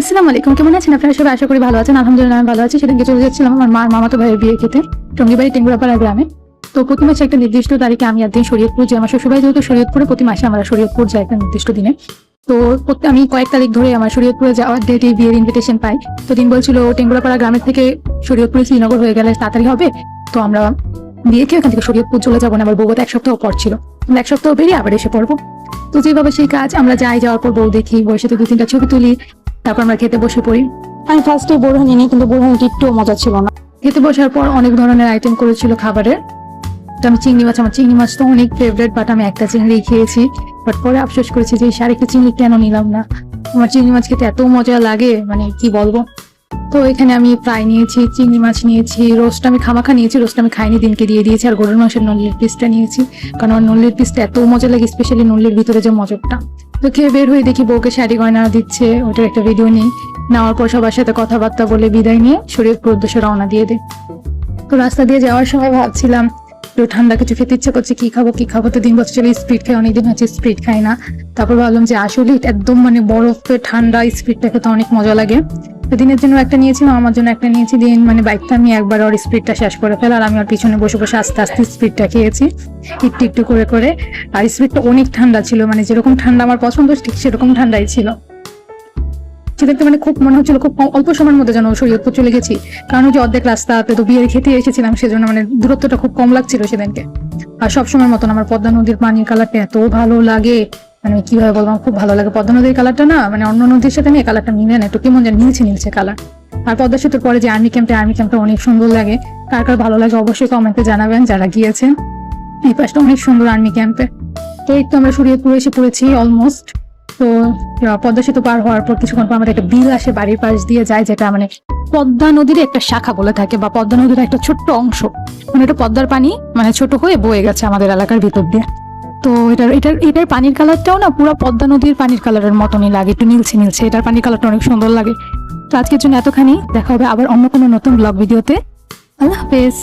আসসালামু আলাইকুম, কেমন আছেন? আপনারা সবাই আশা করি ভালো আছেন। আলহামদুলিল্লাহ, আমি ভালো আছি। সেদিনকে চলে যাচ্ছিলাম আমার মার মামাতো ভাইয়ের বিয়ে খেতে। টঙ্গিবাড়ি টেঙ্গুরাপাড়া গ্রামে। তো প্রতি মাসে একটা নির্দিষ্ট তারিখে আমি একদিন শরীয়তপুর যাই। আমার শ্বশুরবাড়ি যেহেতু শরীয়তপুরে প্রতি মাসে আমরা শরীয়তপুর যাই একটা নির্দিষ্ট দিনে। তো আমি কয়েক তারিখ ধরে আমার শরীয়তপুরে যাওয়ার ডেটে বিয়ের ইনভিটেশন পাই। তো দিন বলছিল টেঙ্গুরাপাড়া গ্রামের থেকে শরীয়তপুরে শ্রীনগর হয়ে গেলে তাড়াতাড়ি হবে। তো আমরা বিয়ে খেয়ে ওখান থেকে শরীয়তপুর চলে যাব। না আমার বউতে এক সপ্তাহ পর ছিল। এক সপ্তাহ বেরিয়ে আবার এসে পড়ব। তো যেভাবে সেই কাজ আমরা যাই, যাওয়ার পর বউ দেখি, বউয়ের সাথে দু তিনটা ছবি তুলি। তারপর আমরা খেতে বসে পড়ি। আমি ফার্স্টে বোরহানি নিই কিন্তু বোরহানিটি একটু মজা ছিল না। খেতে বসার পর অনেক ধরনের আইটেম করেছিল খাবারের আমি চিংড়ি মাছ আমার চিংড়ি মাছ তো অনেক ফেভারিট বাট আমি একটা চিংড়ি খেয়েছি। বাট পরে আফসোস করেছি যে সার একটা চিংড়ি কেন নিলাম না? আমার চিংড়ি মাছ খেতে এত মজা লাগে মানে কি বলব? তো এখানে আমি ফ্রাই নিয়েছি চিংড়ি মাছ নিয়েছি রোস্ট আমি খামাখা নিয়েছি রোস্ট আমি খাইনি দিনকে দিয়ে দিয়েছি আর গরুর মাংসের নল্লির পিসটা নিয়েছি। কারণ আমার নল্লির পিসটা এত মজা লাগে স্পেশালি নল্লির ভিতরে যে মজরটা। তো খেয়ে বের হয়ে দেখি বউকে শাড়ি গয়না দিচ্ছে, ওটার একটা ভিডিও নিই নেওয়ার পর সবার সাথে কথাবার্তা বলে বিদায় নিয়ে শরীরের উদ্দেশ্যে রওনা দিয়ে দিই তো রাস্তা দিয়ে যাওয়ার সময় ভাবছিলাম, একটু ঠান্ডা কিছু খেতে ইচ্ছে করছে, কি খাব কি খাব? তো দিন বছর চলে স্পিড খাই, অনেকদিন হচ্ছে স্পিড খাই না। তারপর ভাবলাম যে আসলে একদম মানে বরফে ঠান্ডা স্পিডটা খেতে অনেক মজা লাগে। দিনের জন্য একটা নিয়েছিলাম আমার জন্য একটা নিয়েছি। দিন মানে বাইকটা আমি একবার ওর স্পিডটা শেষ করে ফেলা আর আমি ওর পিছনে বসে বসে আস্তে আস্তে স্পিডটা খেয়েছি, একটু একটু করে করে। আর স্পিডটা অনেক ঠান্ডা ছিল মানে যেরকম ঠান্ডা আমার পছন্দ, ঠিক সেরকম ঠান্ডাই ছিল। সেদিনকে মানে খুব মনে হচ্ছিল, খুব অল্প সময়ের মধ্যে যেন শরীয়তপুর চলে গেছি। কারণ যে অর্ধেক রাস্তা তো বিয়ের খেতে এসেছিলাম, সেজন্য মানে দূরত্বটা খুব কম লাগছিল সেদিনকে। আর সবসময় মতন আমার পদ্মা নদীর পানির কালারটা এত ভালো লাগে। মানে কীভাবে বলব খুব ভালো লাগে। পদ্মা নদীর কালারটা না মানে অন্য নদীর সাথে নিয়ে কালারটা মিলে না, একটু কেমন যেন নীলছে নীলছে কালার আর পদ্মা সেতুর পরে যে আর্মি ক্যাম্পে আর্মি ক্যাম্পটা অনেক সুন্দর লাগে। কার কার ভালো লাগে অবশ্যই কমেন্টে জানাবেন, যারা গিয়েছেন এই পাশটা অনেক সুন্দর আর্মি ক্যাম্পে তো এই তো আমরা শরীয়তপুরে এসে পড়েছি অলমোস্ট তো পদ্মা সেতু পার হওয়ার পর কিছুক্ষণ পর আমাদের একটা বিল আসে বাড়ির পাশ দিয়ে যায়, যেটা মানে পদ্মা নদীর একটা শাখা বলে থাকে, বা পদ্মা নদীর একটা ছোট্ট অংশ। মানে এটা পদ্মার পানি মানে ছোট হয়ে বয়ে গেছে আমাদের এলাকার ভিতর দিয়ে। তো এটার এটার এটার পানির কালারটাও না পুরো পদ্মা নদীর পানির কালারের মতনই লাগে, একটু নীলছে নীলছে এটার পানির কালারটা অনেক সুন্দর লাগে। তো আজকের জন্য এতখানি, দেখা হবে আবার অন্য কোনো নতুন ব্লগ ভিডিওতে। আল্লাহ হাফেজ।